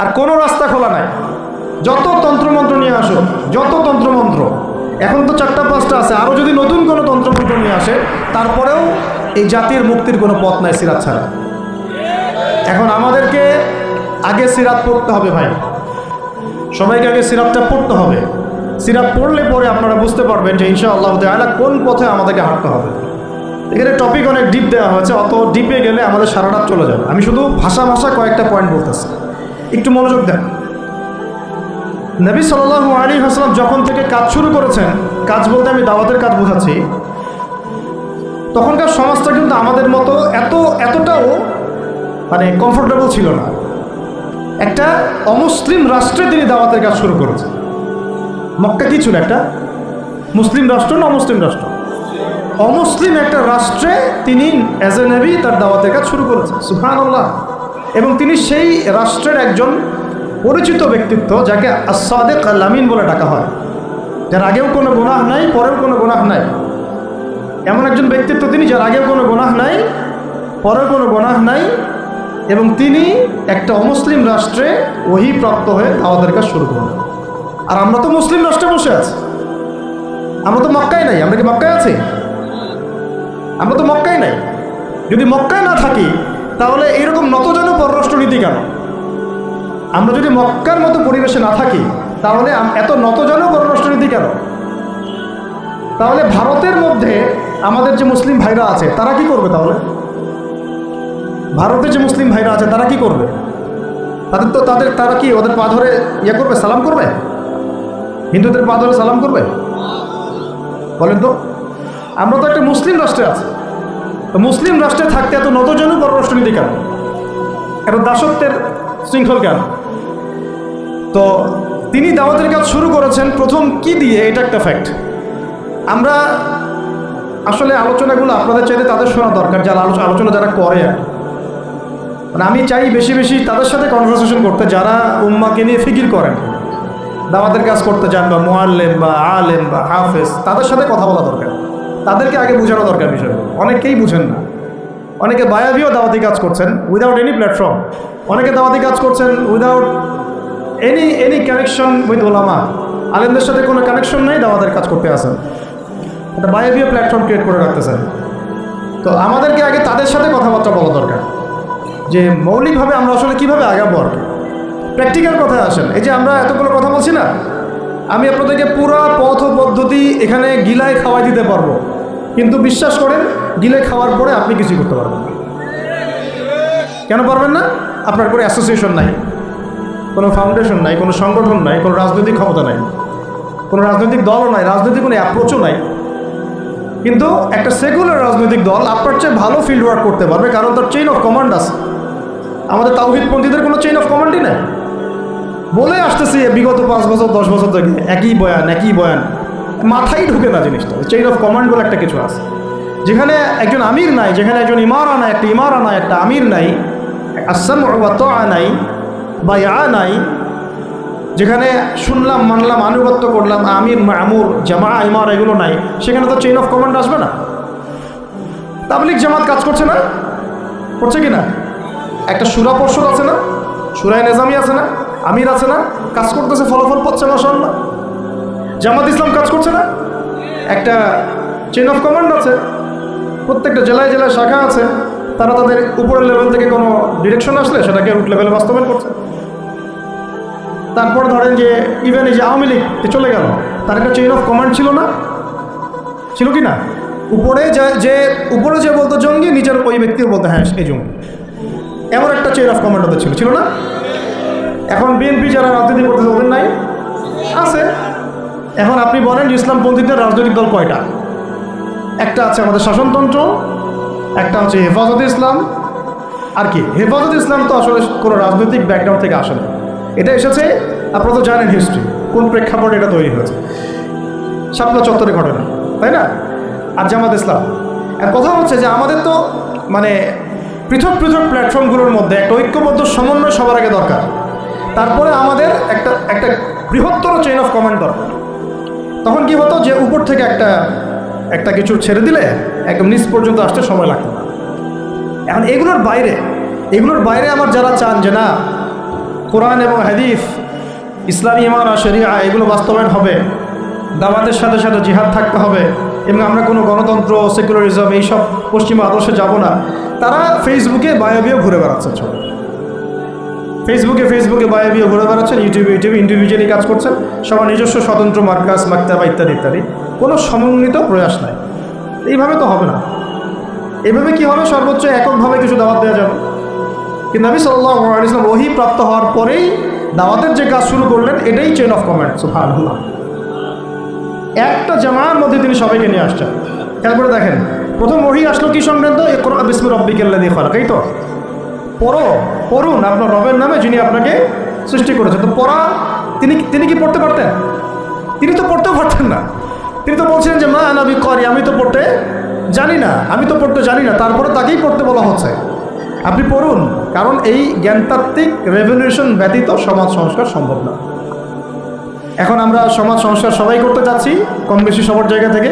আর কোনো রাস্তা খোলা নাই। যত তন্ত্রমন্ত্র নিয়ে আসো, যত তন্ত্রমন্ত্র। এখন তো চারটা, পাঁচটা আছে। আরও যদি নতুন কোনো তন্ত্রমন্ত্র নিয়ে আসে, তারপরেও এই জাতির মুক্তির কোনো পথ নাই সিরাত ছাড়া। এখন আমাদেরকে আগে সিরাত পড়তে হবে ভাই। সবাইকে আগে সিরাপটা পড়তে হবে। সিরাপ পড়লে পরে আপনারা বুঝতে পারবেন যে ইনশা আল্লাহ তাআলা কোন পথে আমাদেরকে হাঁটতে হবে। এখানে টপিক অনেক ডিপ দেওয়া হয়েছে, অত ডিপে গেলে আমাদের সারা রাত চলে যাবে। আমি শুধু ভাষা ভাষা কয়েকটা পয়েন্ট বলতেছি। একটু মনোযোগ দেন। নবী সাল্লাল্লাহু আলী হাসলাম যখন থেকে কাজ শুরু করেছেন, কাজ বলতে আমি দাওয়াতের কাজ বোঝাচ্ছি, তখনকার সমাজটা কিন্তু আমাদের মতো এত, এতটাও মানে কমফোর্টেবল ছিল না। একটা অমুসলিম রাষ্ট্রে তিনি দাওয়াতের কাজ শুরু করেছেন। মক্কা কি ছিল একটা? মুসলিম রাষ্ট্র না অমুসলিম রাষ্ট্র? অমুসলিম একটা রাষ্ট্রে তিনি অ্যাজ এ নেভি তার দাওয়াতের কাজ শুরু করেছেন। সুফান আল্লাহ এবং তিনি সেই রাষ্ট্রের একজন পরিচিত ব্যক্তিত্ব, যাকে আসাদেক লামিন বলে ডাকা হয়। যার আগেও কোনো গুনাহ নাই, পরেও কোনো গুনাহ নাই। এমন একজন ব্যক্তিত্ব তিনি, যার আগেও কোনো গুনাহ নাই, পরেও কোনো গুনাহ নাই, এবং তিনি একটা অমুসলিম রাষ্ট্রে প্রাপ্ত হয়ে দাওয়াতের কাজ শুরু করলেন। আর আমরা তো মুসলিম রাষ্ট্রে বসে আছি। আমরা তো মক্কায় নাই, আমরা কি মক্কায় আছি? আমরা তো মক্কায় নাই। যদি মক্কায় না থাকি, তাহলে এইরকম নতজন পররাষ্ট্রনীতি কেন? আমরা যদি মক্কার মতো পরিবেশে না থাকি, তাহলে এত নতজন পররাষ্ট্রনীতি কেন? তাহলে ভারতের মধ্যে আমাদের যে মুসলিম ভাইরা আছে, তারা কি করবে তাহলে? ভারতের যে মুসলিম ভাইরা আছে, তারা কি করবে? তাদের তো তাদের, তারা কি ওদের পা ধরে ইয়ে করবে, সালাম করবে? হিন্দুদের পা ধরে সালাম করবে? বলেন তো। আমরা তো একটা মুসলিম রাষ্ট্রে আছি। তো মুসলিম রাষ্ট্রে থাকতে এত নতজন পররাষ্ট্রনীতি কেন? এত দাসত্বের শৃঙ্খল কেন? তো তিনি দাওয়াতের কাজ শুরু করেছেন, প্রথম কি দিয়ে? এটা একটা ফ্যাক্ট আমরা আসলে আলোচনাগুলো আপনাদের চাইতে তাদের শোনা দরকার, যারা আলোচ- আলোচনা যারা করে আর মানে আমি চাই বেশি বেশি তাদের সাথে কনভারসেশন করতে, যারা উম্মাকে নিয়ে ফিকির করেন। দাওয়াতের কাজ করতে চান বা মোয়াল্লেম বা আলেম বা হাফেজ, তাদের সাথে কথা বলা দরকার। তাদেরকে আগে বোঝানো দরকার বিষয় অনেকেই বুঝেন না। অনেকে বায়াবিও দাওয়াতি কাজ করছেন উইদাউট এনি প্ল্যাটফর্ম অনেকে দাওয়াতি কাজ করছেন without any any connection with ওলামা আলেমদের সাথে কোনো কানেকশন নেই দাওয়াতের কাজ করতে আসেন। একটা বায়াবিও প্ল্যাটফর্ম ক্রিয়েট করে রাখতেছেন। তো আমাদেরকে আগে তাদের সাথে কথাবার্তা বলা দরকার। যে মৌলিকভাবে আমরা আসলে কীভাবে আগাবো আর প্র্যাকটিক্যাল কথায় আসেন। এই যে আমরা এতগুলো কথা বলছি না, আমি আপনাদেরকে পুরা পথ পদ্ধতি এখানে গিলায় খাওয়াই দিতে পারব। কিন্তু বিশ্বাস করেন গিলে খাওয়ার পরে আপনি কিছুই করতে পারবেন কেন পারবেন না? আপনার কোনো অ্যাসোসিয়েশন নাই, কোনো ফাউন্ডেশন নাই, কোনো সংগঠন নাই, কোনো রাজনৈতিক ক্ষমতা নাই, কোনো রাজনৈতিক দলও নাই, রাজনৈতিক কোনো অ্যাপ্রোচও নাই। কিন্তু একটা সেকুলার রাজনৈতিক দল আপনার চেয়ে ভালো ফিল্ড ওয়ার্ক করতে পারবে, কারণ তার চেইন অফ কমান্ড আছে। আমাদের তাওহিদপন্থীদের কোনো চেইন অফ কমান্ডই নেই। বলে আসতেছি বিগত পাঁচ বছর, দশ বছর থেকে একই বয়ান একই বয়ান, মাথায় ঢুকে না জিনিসটা। চেইন অফ কমান্ড বলে একটা কিছু আছে। যেখানে একজন আমির নাই, যেখানে একজন ইমারা নাই, একটা ইমারা নাই, একটা আমির নাই আসাম নাই বা ইয়া নাই, যেখানে শুনলাম, মানলাম, আনুগত্য করলাম, আমির, মামুর জামা ইমার এগুলো নাই, সেখানে তো চেইন অফ কমান্ড আসবে না? তাবলিক জামাত কাজ করছে না? করছে কি না? একটা সুরা পর্ষদ আছে না? সুরায় নেজামি আছে না? আমির আছে না? কাজ করতেছে, ফলাফল পাচ্ছে মাসাল্লাহ জামাত ইসলাম কাজ করছে না? একটা চেইন অফ কমান্ড আছে। প্রত্যেকটা জেলায় জেলায় শাখা আছে, তারা তাদের উপরের লেভেল থেকে কোনো ডিরেকশন আসলে সেটাকে রুট লেভেলে বাস্তবায়ন করছে। তারপর ধরেন যে ইভেন এই যে আওয়ামী লীগ চলে গেল। তার একটা চেইন অফ কমান্ড ছিল না? ছিল কি না? উপরে যে উপরে যে বলতো জঙ্গি, নিচের ওই ব্যক্তিও বলতো হ্যাঁ এই জঙ্গি। এমন একটা চেইন অফ কমান্ড ওদের ছিল। ছিল না? এখন বিএনপি যারা রাজনীতি করতেছে, ওদের নাই? আছে। এখন আপনি বলেন ইসলামপন্থীদের রাজনৈতিক দল কয়টা? একটা আছে আমাদের শাসনতন্ত্র, একটা হচ্ছে হেফাজত ইসলাম। আর কি, হেফাজত ইসলাম তো আসলে কোনো রাজনৈতিক ব্যাকগ্রাউন্ড থেকে আসে না। এটা এসেছে, আপনারা তো জানেন হিস্ট্রি কোন প্রেক্ষাপটে এটা তৈরি হয়েছে। শাপলা চত্বরে ঘটনা তাই না? আর জামাত ইসলাম। আর কথা হচ্ছে যে আমাদের তো মানে পৃথক পৃথক প্ল্যাটফর্মগুলোর মধ্যে একটা ঐক্যবদ্ধ সমন্বয় সবার আগে দরকার। তারপরে আমাদের একটা একটা বৃহত্তর চেইন অফ কমান্ড দরকার। তখন কি হতো যে উপর থেকে একটা একটা কিছু ছেড়ে দিলে একদম নিচ পর্যন্ত আসতে সময় লাগতো না। এখন এগুলোর বাইরে এগুলোর বাইরে আমার যারা চান যে না, কোরআন এবং হাদিফ ইসলামী ইমান আর শরিয়া, এগুলো বাস্তবায়ন হবে দাওয়াতের সাথে সাথে জিহাদ থাকতে হবে এবং আমরা কোনো গণতন্ত্র, সেকুলারিজম এইসব পশ্চিমা আদর্শে যাব না। তারা ফেসবুকে বায়োবিও ঘুরে বেড়াচ্ছে ছোট। ফেসবুকে ফেসবুকে বায়োবিও ঘুরে বেড়াচ্ছেন, ইউটিউবে ইউটিউবে ইন্ডিভিজুয়ালি কাজ করছেন, সবার নিজস্ব স্বতন্ত্র মার্কাস মাক্তাবা ইত্যাদি ইত্যাদি। কোনো সমন্বিত প্রয়াস নাই। এইভাবে তো হবে না। এভাবে কি হবে? সর্বোচ্চ এককভাবে কিছু দাওয়াত দেওয়া যাবে। কিন্তু নবী সাল্লাহ ইসলাম ওহি প্রাপ্ত হওয়ার পরেই দাওয়াতের যে কাজ শুরু করলেন, এটাই চেন অফ কমান্ড সুফানুল্লাহ একটা জামার মধ্যে তিনি সবাইকে নিয়ে আসছেন। খেয়াল করে দেখেন, প্রথম ওহি আসলো কি সংক্রান্ত? বিসমুর রব্বিকেল্লা দিয়ে খরা তাই তো। পড়ো, পড়ুন, আপনার রবের নামে যিনি আপনাকে সৃষ্টি করেছেন। তো পড়া, তিনি তিনি কি পড়তে পারতেন? তিনি তো পড়তেও পারতেন না। তিনি তো বলছিলেন যে, মা আমি করি আমি তো পড়তে জানি না, আমি তো পড়তে জানি না। তারপরে তাকেই পড়তে বলা হচ্ছে। আপনি পড়ুন, কারণ এই জ্ঞানতাত্ত্বিক রেভলিউশন ব্যতীত সমাজ সংস্কার সম্ভব না। এখন আমরা সমাজ সংস্কার সবাই করতে যাচ্ছি, কম বেশি সবার জায়গা থেকে।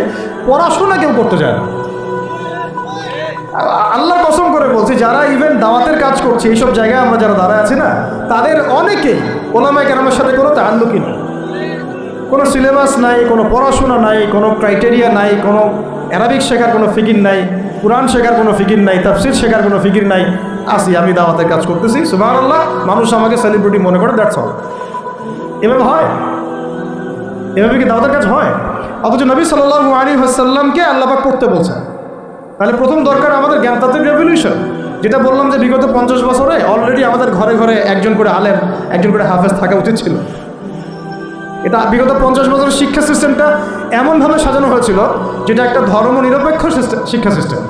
পড়াশোনা কেউ করতে চায় না। আল্লাহ কসম করে বলছি, যারা ইভেন দাওয়াতের কাজ করছে, এইসব জায়গায় আমরা যারা দাঁড়ায় আছি না, তাদের অনেকেই ওলামায় কেরামের সাথে কোনো তাল্লুকি নেই। কোনো সিলেবাস নাই, কোনো পড়াশোনা নাই, কোনো ক্রাইটেরিয়া নাই, কোনো অ্যারাবিক শেখার কোনো ফিকির নাই কোরআন শেখার কোনো ফিকির নাই তাফসির শেখার কোনো ফিকির নাই, আসি, আমি দাওয়াতের কাজ করতেছি। সুবাহ আল্লাহ মানুষ আমাকে সেলিব্রিটি মনে করে দ্যাটস অল এভাবে হয়? এভাবে কি দাওয়াতের কাজ হয়? অথচ নবী সাল্লাহ আলী হাসাল্লামকে আল্লাপাক পড়তে বলছেন। তাহলে প্রথম দরকার আমাদের জ্ঞানতাত্ত্বিক রেভলিউশন যেটা বললাম যে বিগত পঞ্চাশ বছরে অলরেডি আমাদের ঘরে ঘরে একজন করে আলেম, একজন করে হাফেজ থাকা উচিত ছিল। এটা বিগত পঞ্চাশ বছরের শিক্ষা সিস্টেমটা এমনভাবে সাজানো হয়েছিল যেটা একটা ধর্ম নিরপেক্ষ শিক্ষা সিস্টেম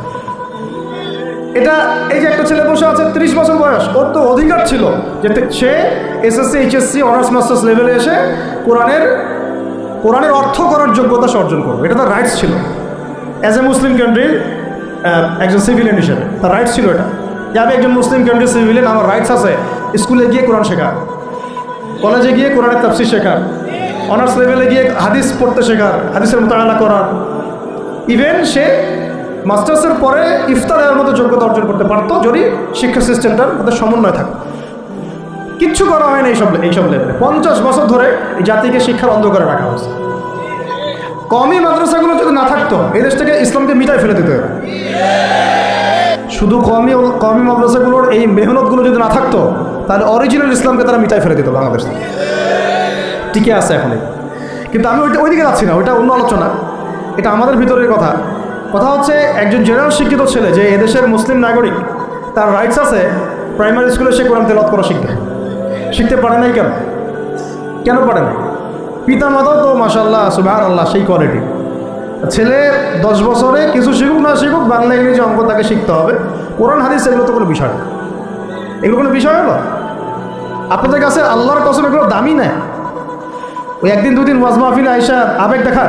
এটা এই যে একটা ছেলে বসে আছে, ত্রিশ বছর বয়স, ওর তো অধিকার ছিল যে সে এসএসসি এইচএসসি অনার্স মাস্টার্স লেভেলে এসে কোরআনের কোরআনের অর্থ করার যোগ্যতা সে অর্জন করবে। এটা তার রাইটস ছিল। অ্যাজ এ মুসলিম কান্ট্রির একজন সিভিলিয়ান হিসেবে, তার রাইটস ছিল এটা। যে আমি একজন মুসলিম কান্ট্রির সিভিলিয়ান আমার রাইটস আছে স্কুলে গিয়ে কোরআন শেখা। কলেজে গিয়ে কোরআনের তাফসির শেখার অনার্স লেভেলে গিয়ে হাদিস পড়তে শেখার, হাদিসের মোতাবেলা করার। ইভেন সে মাস্টার্সের পরে ইফতার দেওয়ার মতো যোগ্যতা অর্জন করতে পারতো, যদি শিক্ষা সিস্টেমটার মধ্যে সমন্বয় থাকতো। কিচ্ছু করা হয় না এইসব এইসব লেভেলে পঞ্চাশ বছর ধরে এই জাতিকে শিক্ষার অন্ধকারে রাখা হয়েছে। কমই মাদ্রাসাগুলো যদি না থাকতো, এই দেশ থেকে ইসলামকে মিটাই ফেলে দিতে শুধু কমই কমই মাদ্রাসাগুলোর এই মেহনতগুলো যদি না থাকতো, তাহলে অরিজিনাল ইসলামকে তারা মিটাই ফেলে দিত বাংলাদেশ থেকে। টিকে আছে এখন কিন্তু আমি ওইটা ওইদিকে যাচ্ছি না, ওইটা অন্য আলোচনা। এটা আমাদের ভিতরের কথা। কথা হচ্ছে, একজন জেনারেল শিক্ষিত ছেলে যে এদেশের মুসলিম নাগরিক, তার রাইটস আছে প্রাইমারি স্কুলে সে কোরআন তেলত করা শিখবে। শিখতে পারে নাই কেন? কেন পারে না পিতা মাতাও তো মাসাল্লাহ সুবাহ আল্লাহ সেই কোয়ালিটি ছেলে দশ বছরে কিছু শিখুক, না শিখুক, বাংলা, ইংরেজি অঙ্ক তাকে শিখতে হবে। কোরআন, হাদিস, এগুলো তো কোনো বিষয় এগুলো কোনো বিষয় হলো? আপনাদের কাছে আল্লাহর কসম এগুলো দামি নেয় ওই একদিন দুদিন ওয়াজ মাহফিলে আইসা আবেগ দেখা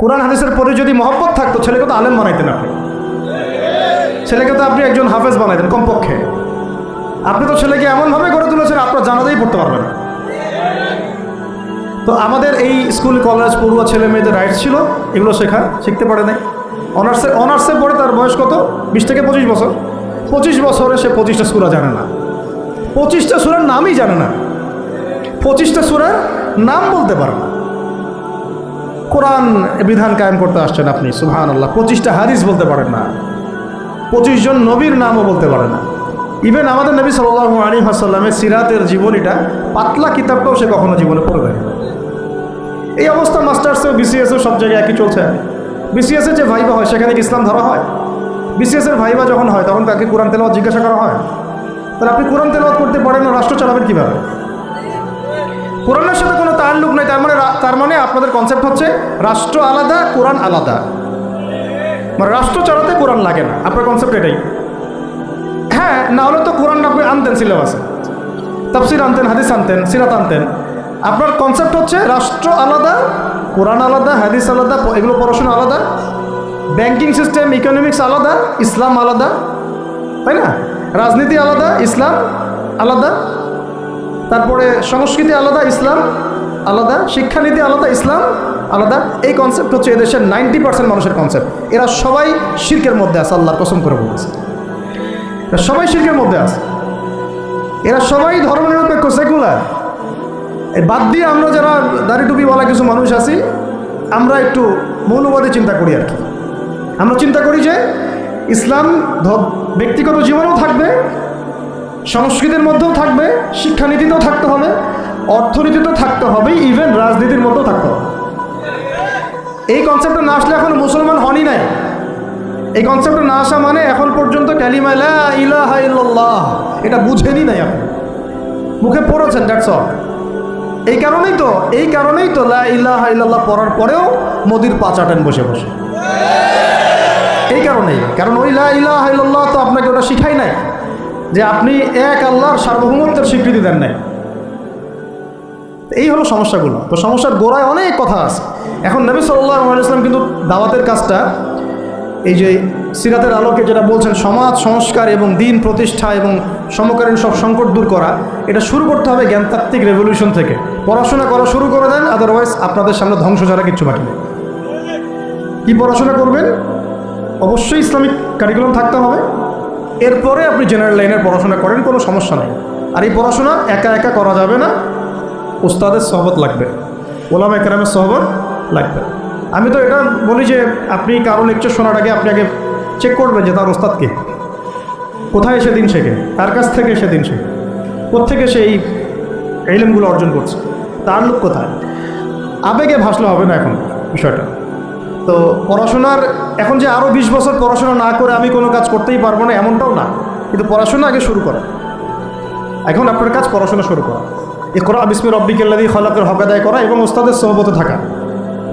কোরআন, হাদিসের পরে যদি মহব্বত থাকতো, ছেলেকে তো আলেম বানাইতেন আপনি। ছেলেকে তো আপনি একজন হাফেজ বানাইতেন কমপক্ষে। আপনি তো ছেলেকে এমনভাবে গড়ে তুলেছেন, আপনার জানাতেই পড়তে পারবেন না। তো আমাদের এই স্কুল, কলেজ, পড়ুয়া ছেলে মেয়েদের রাইটস ছিল, এগুলো শেখা, শিখতে পারে নাই। অনার্সে অনার্সে পড়ে তার বয়স কত? বিশ থেকে পঁচিশ বছর। পঁচিশ বছরে সে পঁচিশটা সুরা জানে না। পঁচিশটা সুরার নামই জানে না। পঁচিশটা সুরার নাম বলতে পারে না। কোরআন বিধান কায়েম করতে আসছেন আপনি সুহান আল্লাহ পঁচিশটা হাদিস বলতে পারেন না। পঁচিশ জন নবীর নামও বলতে পারে না। ইভেন আমাদের নবী সাল্লাহ আলী হাসাল্লামের সিরাতের জীবনীটা, পাতলা কিতাবটাও সে কখনো জীবনে পড়বে এই অবস্থা মাস্টার্সেও, বিসিএসও সব জায়গায় একই চলছে। বিসিএসের যে ভাইবা হয়, সেখানে ইসলাম ধরা হয়? বিসিএসের ভাইবা যখন হয়, তখন তাকে কোরআন তেলাওয়াত জিজ্ঞাসা করা হয়। তাহলে আপনি কোরআন তেলাওয়াত করতে পারেন না, রাষ্ট্র চালাবেন কীভাবে? কোরআনের সাথে কোনো তাল্লুক নেই, তার মানে তার মানে আপনাদের কনসেপ্ট হচ্ছে রাষ্ট্র আলাদা, কোরআন আলাদা। মানে রাষ্ট্র চালাতে কোরআন লাগে না। আপনার কনসেপ্ট এটাই। হ্যাঁ না হলে তো কোরআন আপনি আনতেন, সিলেবাসে। তাফসির আনতেন, হাদিস আনতেন, সিরাত আনতেন। আপনার কনসেপ্ট হচ্ছে রাষ্ট্র আলাদা, কোরআন আলাদা, হাদিস আলাদা এগুলো পড়াশোনা আলাদা। ব্যাংকিং সিস্টেম ইকোনমিক্স আলাদা, ইসলাম আলাদা। তাই না? রাজনীতি আলাদা, ইসলাম আলাদা। তারপরে সংস্কৃতি আলাদা, ইসলাম আলাদা, শিক্ষানীতি আলাদা, ইসলাম আলাদা। এই কনসেপ্ট হচ্ছে এদেশের নাইনটি পার্সেন্ট মানুষের কনসেপ্ট এরা সবাই শির্কের মধ্যে আছে, আল্লাহর কসম করে বলেছে এরা সবাই শির্কের মধ্যে আছে। এরা সবাই ধর্মনিরপেক্ষ সেকুলার বাদ দিয়ে আমরা যারা দাড়ি টুপিওয়ালা কিছু মানুষ আছি, আমরা একটু মৌলবাদী চিন্তা করি আর কি। আমরা চিন্তা করি যে ইসলাম ব্যক্তিগত জীবনেও থাকবে সংস্কৃতির মধ্যেও থাকবে, শিক্ষানীতিতেও থাকতে হবে, অর্থনীতিতেও থাকতে হবে ইভেন রাজনীতির মধ্যেও থাকতে হবে। এই কনসেপ্টটা না আসলে এখন মুসলমান হনই নাই। এই কনসেপ্টটা না আসা মানে এখন পর্যন্ত ক্যালিমা ইলাহা এটা বুঝেনি নাই আপনি। মুখে পড়েছেন দ্যাটস অল এই কারণেই তো, এই কারণেই তো লা ইলাহা ইল্লাল্লাহ পড়ার পরেও মোদির পা চাটেন বসে বসে। এই কারণেই, কারণ ওই লা ইলাহা ইল্লাল্লাহ তো আপনাকে ওটা শিখাই নাই। যে আপনি এক আল্লাহর সার্বভৌমত্বের স্বীকৃতি দেন নাই। এই হলো সমস্যাগুলো। তো সমস্যার গোড়ায় অনেক কথা আছে। এখন নবী সাল্লাহ আলাইসলাম কিন্তু দাওয়াতের কাজটা এই যে সিরাতের আলোকে যেটা বলছেন, সমাজ, সংস্কার এবং দিন প্রতিষ্ঠা এবং সমকালীন সব সংকট দূর করা, এটা শুরু করতে হবে জ্ঞানতাত্ত্বিক রেভলিউশন থেকে। পড়াশোনা করা শুরু করে দেন আদারওয়াইজ আপনাদের সামনে ধ্বংস ছাড়া কিচ্ছু বাকি কী পড়াশোনা করবেন? অবশ্যই ইসলামিক কারিকুলাম থাকতে হবে। এরপরে আপনি জেনারেল লাইনের পড়াশোনা করেন, কোনো সমস্যা নেই। আর এই পড়াশোনা একা একা করা যাবে না, উস্তাদের সহবত লাগবে, ওলামা একরামের সহবত লাগবে। আমি তো এটা বলি যে, আপনি কারও লেকচার শোনার আগে আপনি আগে চেক করবেন যে তার ওস্তাদ কে। কোথায় এসে দিন শেখে তার কাছ থেকে এসে দিন শেখে কোথেকে সে এই এলিমগুলো অর্জন করছে? তার লোক কোথায়? আবেগে ভাসলে হবে না এখন বিষয়টা। তো পড়াশোনার, এখন যে আরও বিশ বছর পড়াশোনা না করে আমি কোনো কাজ করতেই পারব না, এমনটাও না। কিন্তু পড়াশোনা আগে শুরু করা। এখন আপনার কাজ পড়াশোনা শুরু করা। এ করা বিসমি রব্বিকেল্লাদি খলাকের হক আদায় করা এবং ওস্তাদের সহবতে থাকা।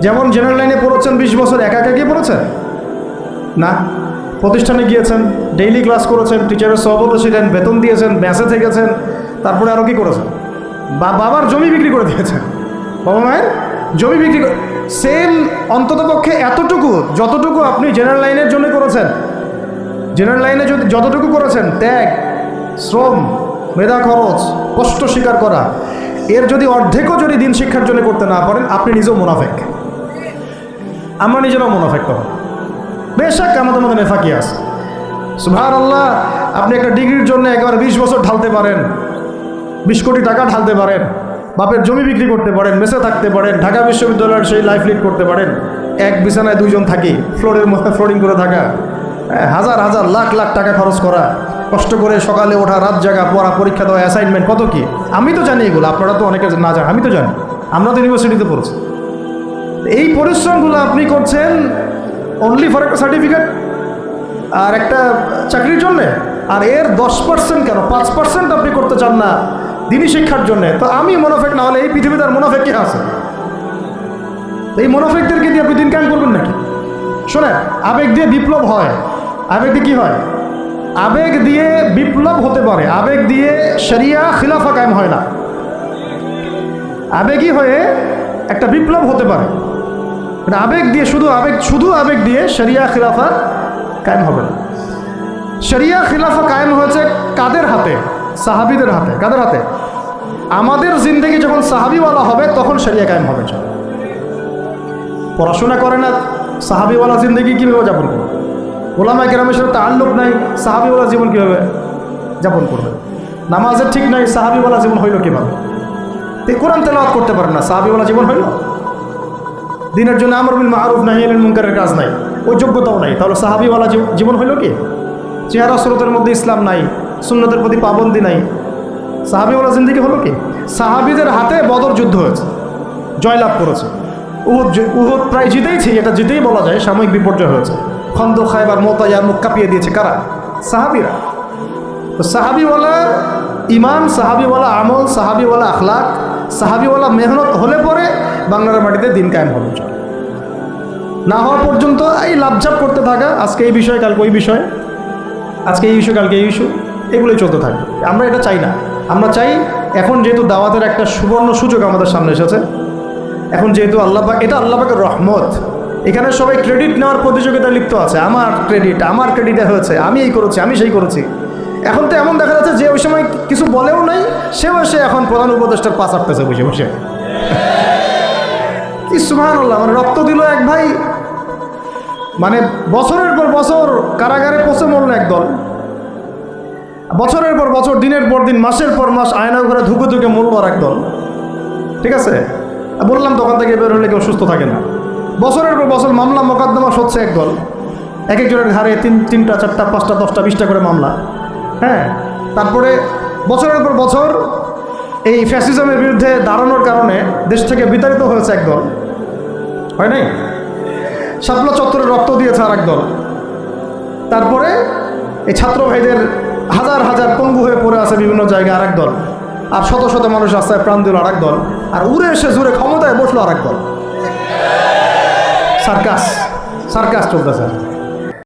যেমন জেনারেল লাইনে পড়েছেন বিশ বছর, একা একা গিয়ে পড়েছেন? না। প্রতিষ্ঠানে গিয়েছেন ডেইলি ক্লাস করেছেন টিচারের সহবত ছিলেন, বেতন দিয়েছেন, ব্যাসে থেকেছেন, তারপরে আরও কি করেছেন? বা, বাবার জমি বিক্রি করে দিয়েছেন। বাবা মায়ের জমি বিক্রি করে সেম অন্ততপক্ষে এতটুকু, যতটুকু আপনি জেনারেল লাইনের জন্য করেছেন জেনারেল লাইনে যদি যতটুকু করেছেন, ত্যাগ, শ্রম, মেধা খরচ, কষ্ট স্বীকার করা, এর যদি অর্ধেকও যদি দিন শিক্ষার জন্য করতে না পারেন, আপনি নিজেও মুনাফেক। আমরা নিজেরাও মুনাফেক তখন বেশাক আমাদের মধ্যে নেফাকি আছে। সুভার আল্লাহ আপনি একটা ডিগ্রির জন্য একেবারে বিশ বছর ঢালতে পারেন, বিশ কোটি টাকা ঢালতে পারেন। বাপের জমি বিক্রি করতে পারেন মেসে থাকতে পারেন ঢাকা বিশ্ববিদ্যালয়ের সেই লাইফ লিড করতে পারেন। এক বিছানায় দুইজন থাকি ফ্লোরের মধ্যে ফ্লোরিং করে থাকা। হ্যাঁ, হাজার হাজার লাখ লাখ টাকা খরচ করা। কষ্ট করে সকালে ওঠা রাত জাগা পড়া পরীক্ষা দেওয়া অ্যাসাইনমেন্ট কত কি? আমি তো জানি এগুলো আপনারা তো অনেকে না জানেন আমি তো জানি। আমরা তো ইউনিভার্সিটিতে পড়েছি। এই পরিশ্রমগুলো আপনি করছেন অনলি ফর একটা সার্টিফিকেট আর একটা চাকরির জন্যে? আর এর দশ পার্সেন্ট কেন? পাঁচ পার্সেন্ট আপনি করতে চান না। দিনই শিক্ষার জন্য। তো আমি মোনাফেক না হলে এই পৃথিবীতে আর মোনাফেক কে আছে? এই মোনাফেকদেরকে দিয়ে আপনি দিন কান করবেন নাকি? শোনেন, আবেগ দিয়ে বিপ্লব হয়। আবেগ দিয়ে কী হয়? আবেগ দিয়ে বিপ্লব হতে পারে। আবেগ দিয়ে শরিয়া খিলাফা কায়েম হয় না। আবেগই হয়ে একটা বিপ্লব হতে পারে। মানে আবেগ দিয়ে শুধু আবেগ শুধু আবেগ দিয়ে শরিয়া খিলাফা কায়েম হবে না। শরিয়া খিলাফা কায়েম হয়েছে কাদের হাতে? সাহাবিদের হাতে, কাদের হাতে? আমাদের জিন্দগি যখন সাহাবিওয়ালা হবে, তখন শরিয়া কায়েম হবে পড়াশোনা করে না, সাহাবিওয়ালা জিন্দগি কীভাবে যাপন করবে? ওলামা কেরামের সাথে তাল্লুক নাই, সাহাবিওয়ালা জীবন কীভাবে যাপন করবে? নামাজের ঠিক নাই, সাহাবিওয়ালা জীবন হইল কীভাবে? তো কোরআন তেলাওয়াত করতে পারেন না, সাহাবিওয়ালা জীবন হইল? দিনের জন্য আমর বিল মারুফ নাহি আনিল মুনকারের কাজ নাই, ওই যোগ্যতাও নাই, তাহলে সাহাবিওয়ালা জীবন হইল কি? চেহারা স্রোতের মধ্যে ইসলাম নাই সুন্নতের প্রতি পাবন্দি নাই। সাহাবিওয়ালা জিন্দিগি হলো কি? সাহাবিদের হাতে বদর যুদ্ধ হয়েছে, জয়লাভ করেছে। উহুদ উহুদ প্রায় জিতেইছে এটা জিতেই বলা যায়, সাময়িক বিপর্যয় হয়েছে। খন্দ খাইবার মোতায়া মুখ কাঁপিয়ে দিয়েছে কারা? সাহাবিরা। তো সাহাবিওয়ালা ইমান, সাহাবিওয়ালা আমল, সাহাবিওয়ালা আখলাক, সাহাবিওয়ালা মেহনত হলে পরে বাংলার মাটিতে দিন কায়েম হবে না হওয়া পর্যন্ত এই লাভঝাপ করতে থাকা, আজকে এই বিষয়, কালকে ওই বিষয়, আজকে এই ইস্যু, কালকে এই ইস্যু। এগুলোই চলতে থাকবে আমরা এটা চাই না। আমরা চাই এখন যেহেতু দাওয়াতের একটা সুবর্ণ সুযোগ আমাদের সামনে এসেছে, এখন যেহেতু আল্লাহ পাক এটা আল্লাহ পাকের রহমত। এখানে সবাই ক্রেডিট নেওয়ার প্রতিযোগিতায় লিপ্ত আছে। আমার ক্রেডিট আমার ক্রেডিটে হয়েছে। আমি এই করেছি, আমি সেই করেছি। এখন তো এমন দেখা যাচ্ছে যে ওই সময় কিছু বলেও নাই, সেও এসে এখন প্রধান উপদেষ্টার পাশ আটতেছে বসে বসে। কি সুহান আল্লাহ মানে রক্ত দিল এক ভাই। মানে বছরের পর বছর কারাগারে পচে মরল এক দল। বছরের পর বছর, দিনের পর দিন, মাসের পর মাস আয়না ঘরে ধুকে ধুকে মরল আর একদল। ঠিক আছে? বললাম দোকান থেকে বের হলে কেউ সুস্থ থাকে না। বছরের পর বছর মামলা মোকদ্দমা সচ্ছে একদল। এক একজনের ঘাড়ে তিন, তিনটা, চারটা, পাঁচটা, দশটা, বিশটা করে মামলা। হ্যাঁ? তারপরে বছরের পর বছর এই ফ্যাসিজমের বিরুদ্ধে দাঁড়ানোর কারণে দেশ থেকে বিতাড়িত হয়েছে একদল। হয় নাই? শাপলা চত্বরে রক্ত দিয়েছে আর একদল তারপরে এই ছাত্র ভাইদের হাজার হাজার পঙ্গু হয়ে পড়ে আছে বিভিন্ন জায়গায় আরেক দল। আর শত শত মানুষ রাস্তায় প্রাণ দিল আরেক দল। আর উড়ে এসে জুড়ে ক্ষমতায় বসল আরেক দল। সার্কাস সার্কাস চলতেছে।